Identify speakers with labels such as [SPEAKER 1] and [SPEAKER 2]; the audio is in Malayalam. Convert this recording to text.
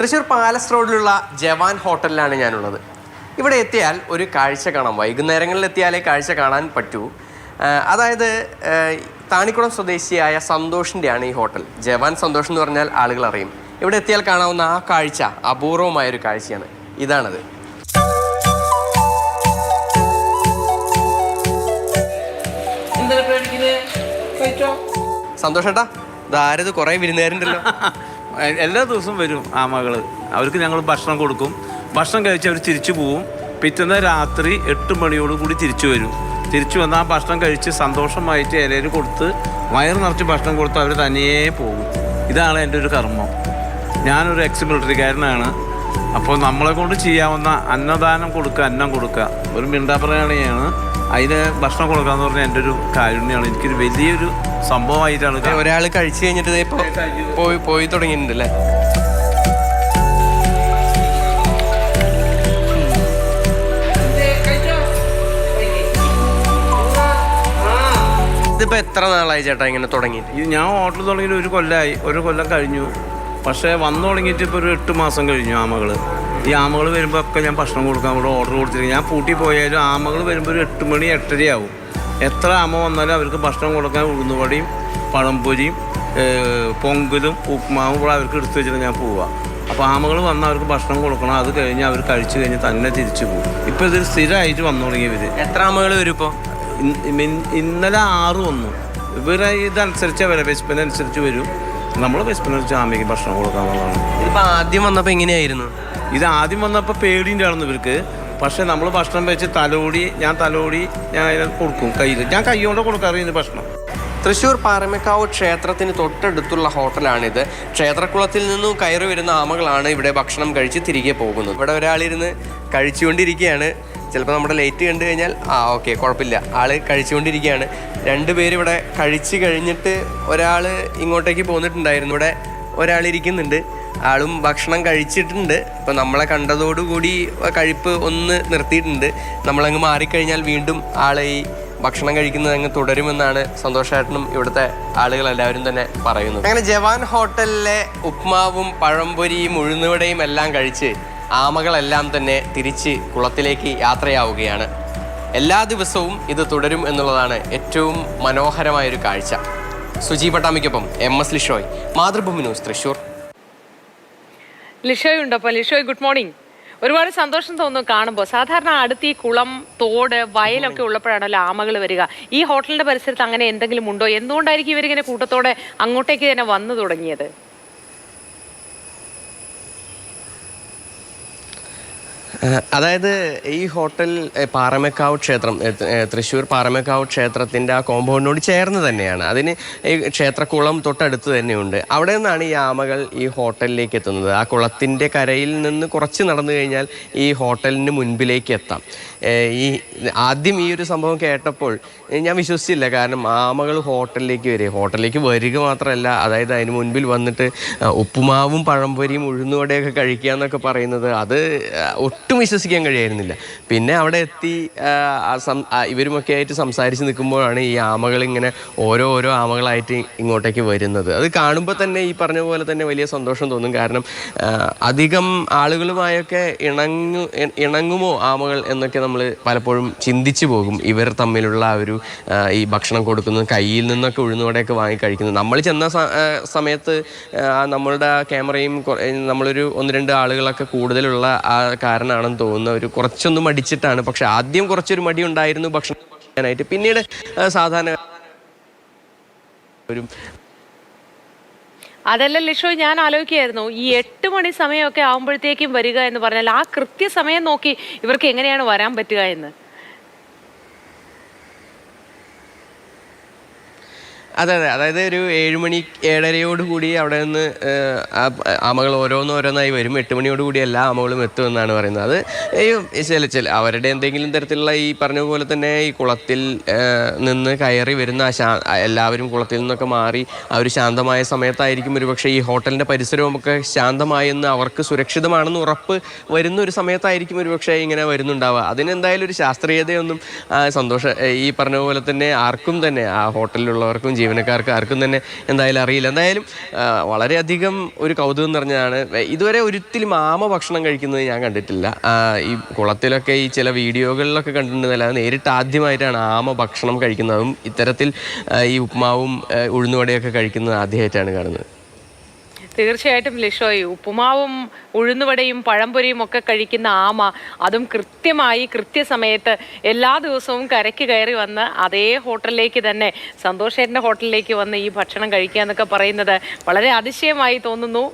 [SPEAKER 1] തൃശ്ശൂർ പാലസ് റോഡിലുള്ള ജവാൻ ഹോട്ടലിലാണ് ഞാനുള്ളത്. ഇവിടെ എത്തിയാൽ ഒരു കാഴ്ച കാണാം. വൈകുന്നേരങ്ങളിൽ എത്തിയാലേ കാഴ്ച കാണാൻ പറ്റൂ. അതായത് താണിക്കുളം സ്വദേശിയായ സന്തോഷിന്റെയാണ് ഈ ഹോട്ടൽ. ജവാൻ സന്തോഷ് എന്ന് പറഞ്ഞാൽ ആളുകൾ അറിയും. ഇവിടെ എത്തിയാൽ കാണാവുന്ന ആ കാഴ്ച അപൂർവമായ ഒരു കാഴ്ചയാണ്. ഇതാണത്. സന്തോഷേട്ടാ ഇതാരത് കുറേ വിരുന്നുകാരുണ്ടല്ലോ.
[SPEAKER 2] എല്ലാ ദിവസവും വരും മകൾ അവർക്ക് ഞങ്ങൾ ഭക്ഷണം കൊടുക്കും. ഭക്ഷണം കഴിച്ച് അവർ തിരിച്ചു പോവും. പിറ്റേന്ന് രാത്രി എട്ട് മണിയോട് കൂടി തിരിച്ചു വരും. തിരിച്ചു വന്ന് ആ ഭക്ഷണം കഴിച്ച് സന്തോഷമായിട്ട് ഇലയിൽ കൊടുത്ത് വയറ് നിറച്ച് ഭക്ഷണം കൊടുത്ത് അവർ തനിയേ പോകും. ഇതാണ് എന്റെ ഒരു കർമ്മം. ഞാനൊരു എക്സ് മിലിറ്ററിക്കാരനാണ് അപ്പോൾ നമ്മളെ കൊണ്ട് ചെയ്യാവുന്ന അന്നദാനം കൊടുക്കുക അന്നം കൊടുക്കുക. ഒരു മിണ്ടാപ്രയാണിയാണ്. അതിന് ഭക്ഷണം കൊടുക്കുക എന്ന് പറഞ്ഞാൽ എന്റെ ഒരു കാരുണ്യമാണ് എനിക്കൊരു വലിയൊരു സംഭവമായിട്ടാണ്
[SPEAKER 1] ഒരാൾ കഴിച്ചു കഴിഞ്ഞിട്ട് പോയി പോയി തുടങ്ങിയിട്ടുണ്ട് അല്ലേ? ഇതിപ്പോ എത്ര നാളായി ചേട്ടാ ഇങ്ങനെ
[SPEAKER 2] ഇത് ഞാൻ ഹോട്ടൽ തുടങ്ങിയിട്ട് ഒരു കൊല്ലമായി ഒരു കൊല്ലം കഴിഞ്ഞു. പക്ഷേ വന്നു തുടങ്ങിയിട്ട് ഇപ്പോൾ ഒരു എട്ട് മാസം കഴിഞ്ഞു ആമകൾ ഈ ആമകൾ വരുമ്പോൾ ഒക്കെ ഞാൻ ഭക്ഷണം കൊടുക്കാൻ ഇവിടെ ഓർഡർ കൊടുത്തിരിക്കും ഞാൻ പൂട്ടി പോയാലും ആമകൾ വരുമ്പോൾ ഒരു എട്ട് മണി എട്ടരയാവും. എത്ര ആമ വന്നാലും അവർക്ക് ഭക്ഷണം കൊടുക്കാൻ ഉഴുന്നുവടിയും പഴംപൊരിയും പൊങ്കലും ഉപ്പുമാവും ഇവിടെ അവർക്ക് എടുത്തു വെച്ചിട്ട് ഞാൻ പോവുക അപ്പോൾ ആമകൾ വന്ന് അവർക്ക് ഭക്ഷണം കൊടുക്കണം. അത് കഴിഞ്ഞ് അവർ കഴിച്ചു കഴിഞ്ഞ് തന്നെ തിരിച്ചു പോകും. ഇപ്പോൾ ഇത് സ്ഥിരമായിട്ട് വന്നു തുടങ്ങിയവർ
[SPEAKER 1] എത്ര ആമകൾ വരും ഇപ്പോ?
[SPEAKER 2] ഇൻ- ഇൻ- ഇന്നലെ ആറ് വന്നു. ഇവരെ ഇതനുസരിച്ച് വില വിശപ്പിനനുസരിച്ച് വരും. നമ്മൾ വിശപ്പിനനുസരിച്ച് ആമയ്ക്ക് ഭക്ഷണം കൊടുക്കാന്നുള്ളതാണ്.
[SPEAKER 1] ഇതിപ്പോ ആദ്യം വന്നപ്പോ എങ്ങനെയായിരുന്നു?
[SPEAKER 2] ഇത് ആദ്യം വന്നപ്പോൾ പേടിന്റെ ആണെന്ന് ഇവർക്ക്. പക്ഷെ നമ്മൾ ഭക്ഷണം വെച്ച് തലോടി ഞാൻ തലോടി ഞാൻ അതിനെ കൊടുക്കും കയ്യിൽ ഞാൻ കൈ കൊണ്ട് കൊടുക്കാറില്ല ഭക്ഷണം.
[SPEAKER 1] തൃശൂർ പാറമേക്കാവ് ക്ഷേത്രത്തിന് തൊട്ടടുത്തുള്ള ഹോട്ടലാണിത്. ക്ഷേത്രക്കുളത്തിൽ നിന്നും കയറി വരുന്ന ആമകളാണ് ഇവിടെ ഭക്ഷണം കഴിച്ച് തിരികെ പോകുന്നത്. ഇവിടെ ഒരാളിരുന്ന് കഴിച്ചുകൊണ്ടിരിക്കുകയാണ്. ചിലപ്പോൾ നമ്മുടെ ലേറ്റ് കണ്ടു കഴിഞ്ഞാൽ ആ ഓക്കെ കുഴപ്പമില്ല. ആൾ കഴിച്ചുകൊണ്ടിരിക്കുകയാണ്. രണ്ട് പേരിവിടെ കഴിച്ച് കഴിഞ്ഞിട്ട് ഒരാൾ ഇങ്ങോട്ടേക്ക് പോന്നിട്ടുണ്ടായിരുന്നു. ഇവിടെ ഒരാൾ ഇരിക്കുന്നുണ്ട്. ആളും ഭക്ഷണം കഴിച്ചിട്ടുണ്ട്. ഇപ്പം നമ്മളെ കണ്ടതോടുകൂടി കഴിപ്പ് ഒന്ന് നിർത്തിയിട്ടുണ്ട്. നമ്മളങ്ങ് മാറിക്കഴിഞ്ഞാൽ വീണ്ടും ആളെ ഈ ഭക്ഷണം കഴിക്കുന്നത് അങ്ങ് തുടരുമെന്നാണ് സന്തോഷമായിട്ടും ഇവിടുത്തെ ആളുകൾ എല്ലാവരും തന്നെ പറയുന്നത്. അങ്ങനെ ജവാൻ ഹോട്ടലിലെ ഉപ്മാവും പഴംപൊരിയും ഉഴുന്നുവടയും എല്ലാം കഴിച്ച് ആമകളെല്ലാം തന്നെ തിരിച്ച് കുളത്തിലേക്ക് യാത്രയാവുകയാണ്. എല്ലാ ദിവസവും ഇത് തുടരും എന്നുള്ളതാണ് ഏറ്റവും മനോഹരമായൊരു കാഴ്ച. Suji പട്ടാമിക്കൊപ്പം M S Lishoy Mathrubhumi news Thrissur
[SPEAKER 3] Lishoy ഉണ്ടപ്പോൾ Lishoy good morning ഒരുപാട് സന്തോഷം തോന്നുന്നു കാണുമ്പോൾ സാധാരണ അടുത്ത് ഈ കുളം തോട് വയലൊക്കെ ഉള്ളപ്പോഴാണല്ലോ ആമകൾ വരിക. ഈ ഹോട്ടലിന്റെ പരിസരത്ത് അങ്ങനെ എന്തെങ്കിലും ഉണ്ടോ? എന്തുകൊണ്ടായിരിക്കും ഇവരിങ്ങനെ കൂട്ടത്തോടെ അങ്ങോട്ടേക്ക് തന്നെ വന്നു തുടങ്ങിയത്?
[SPEAKER 1] അതായത് ഈ ഹോട്ടൽ പാറമേക്കാവ് ക്ഷേത്രം തൃശ്ശൂർ പാറമേക്കാവ് ക്ഷേത്രത്തിന്റെ ആ കോമ്പൗണ്ടിനോട് ചേർന്ന് തന്നെയാണ്. അതിന് ഈ ക്ഷേത്രക്കുളം തൊട്ടടുത്ത് തന്നെയുണ്ട്. അവിടെ നിന്നാണ് ഈ ആമകൾ ഈ ഹോട്ടലിലേക്ക് എത്തുന്നത്. ആ കുളത്തിന്റെ കരയിൽ നിന്ന് കുറച്ച് നടന്നു കഴിഞ്ഞാൽ ഈ ഹോട്ടലിന് മുൻപിലേക്ക് എത്താം. ഈ ആദ്യം ഈ ഒരു സംഭവം കേട്ടപ്പോൾ ഞാൻ വിശ്വസിച്ചില്ല. കാരണം ആമകൾ ഹോട്ടലിലേക്ക് വരിക ഹോട്ടലിലേക്ക് വരിക മാത്രമല്ല അതായത് അതിന് മുൻപിൽ വന്നിട്ട് ഉപ്പുമാവും പഴംപൊരിയും ഉഴുന്നുവടയൊക്കെ കഴിക്കുക എന്നൊക്കെ പറയുന്നത് അത് ഒട്ടും വിശ്വസിക്കാൻ കഴിയായിരുന്നില്ല. പിന്നെ അവിടെ എത്തി ഇവരുമൊക്കെ ആയിട്ട് സംസാരിച്ച് നിൽക്കുമ്പോഴാണ് ഈ ആമകൾ ഇങ്ങനെ ഓരോ ഓരോ ആമകളായിട്ട് ഇങ്ങോട്ടേക്ക് വരുന്നത്. അത് കാണുമ്പോൾ തന്നെ ഈ പറഞ്ഞ പോലെ തന്നെ വലിയ സന്തോഷം തോന്നും. കാരണം അധികം ആളുകളുമായൊക്കെ ഇണങ്ങു ഇണങ്ങുമോ ആമകൾ എന്നൊക്കെ നമ്മൾ പലപ്പോഴും ചിന്തിച്ചു പോകും. ഇവർ തമ്മിലുള്ള ആ ഒരു ഈ ഭക്ഷണം കൊടുക്കുന്നത് കയ്യിൽ നിന്നൊക്കെ ഉഴുന്നോടെയൊക്കെ വാങ്ങി കഴിക്കുന്നത്. നമ്മൾ ചെന്ന സമയത്ത് നമ്മളുടെ ക്യാമറയും നമ്മളൊരു ഒന്ന് രണ്ട് ആളുകളൊക്കെ കൂടുതലുള്ള ആ കാരണമാണെന്ന് തോന്നുന്നു. ഒരു കുറച്ചൊന്നും മടിച്ചിട്ടാണ്. പക്ഷെ ആദ്യം കുറച്ചൊരു മടി ഉണ്ടായിരുന്നു ഭക്ഷണം കഴിക്കാനായിട്ട്. പിന്നീട് സാധാരണ ഒരു
[SPEAKER 3] അതല്ല ലിഷോ ഞാൻ ആലോചിക്കുകയായിരുന്നു. ഈ എട്ട് മണി സമയമൊക്കെ ആകുമ്പോഴത്തേക്കും വരിക എന്ന് പറഞ്ഞാൽ ആ കൃത്യസമയം നോക്കി ഇവർക്ക് എങ്ങനെയാണ് വരാൻ പറ്റുക എന്ന്.
[SPEAKER 1] അതെ അതെ. അതായത് ഒരു ഏഴുമണി ഏഴരയോട് കൂടി അവിടെ നിന്ന് ആമകൾ ഓരോന്നോരോന്നായി വരും. എട്ട് മണിയോട് കൂടി എല്ലാ ആമകളും എത്തുമെന്നാണ് പറയുന്നത്. അത് ചില ചില അവരുടെ എന്തെങ്കിലും തരത്തിലുള്ള ഈ പറഞ്ഞ പോലെ തന്നെ ഈ കുളത്തിൽ നിന്ന് കയറി വരുന്ന എല്ലാവരും കുളത്തിൽ നിന്നൊക്കെ മാറി ആ ഒരു ശാന്തമായ സമയത്തായിരിക്കും ഒരു പക്ഷേ ഈ ഹോട്ടലിന്റെ പരിസരവുമൊക്കെ ശാന്തമായെന്ന് അവർക്ക് സുരക്ഷിതമാണെന്ന് ഉറപ്പ് വരുന്ന ഒരു സമയത്തായിരിക്കും ഒരു പക്ഷേ ഇങ്ങനെ വരുന്നുണ്ടാവുക. അതിനെന്തായാലും ഒരു ശാസ്ത്രീയതയൊന്നും സന്തോഷം ഈ പറഞ്ഞ പോലെ തന്നെ ആർക്കും തന്നെ ആ ഹോട്ടലിലുള്ളവർക്കും ജീവനക്കാർക്ക് ആർക്കും തന്നെ എന്തായാലും അറിയില്ല. എന്തായാലും വളരെയധികം ഒരു കൗതുകം നിറഞ്ഞതാണ്. ഇതുവരെ ഒരിക്കലും ആമ ഭക്ഷണം കഴിക്കുന്നത് ഞാൻ കണ്ടിട്ടില്ല. ഈ കുളത്തിലൊക്കെ ഈ ചില വീഡിയോകളിലൊക്കെ കണ്ടിട്ടുണ്ടെന്നല്ലാതെ നേരിട്ട് ആദ്യമായിട്ടാണ് ആമ ഭക്ഷണം കഴിക്കുന്നതും ഇത്തരത്തിൽ ഈ ഉപ്മാവും ഉഴുന്നുവടയൊക്കെ കഴിക്കുന്നത് ആദ്യമായിട്ടാണ് കാണുന്നത്.
[SPEAKER 3] തീർച്ചയായിട്ടും ലിഷോയി ഉപ്പുമാവും ഉഴുന്നുവടയും പഴംപൊരിയും ഒക്കെ കഴിക്കുന്ന ആമ അതും കൃത്യമായി കൃത്യസമയത്ത് എല്ലാ ദിവസവും കരയ്ക്ക് കയറി വന്ന് അതേ ഹോട്ടലിലേക്ക് തന്നെ സന്തോഷേട്ടന്റെ ഹോട്ടലിലേക്ക് വന്ന് ഈ ഭക്ഷണം കഴിക്കുക എന്നൊക്കെ പറയുന്നത് വളരെ അതിശയമായി തോന്നുന്നു.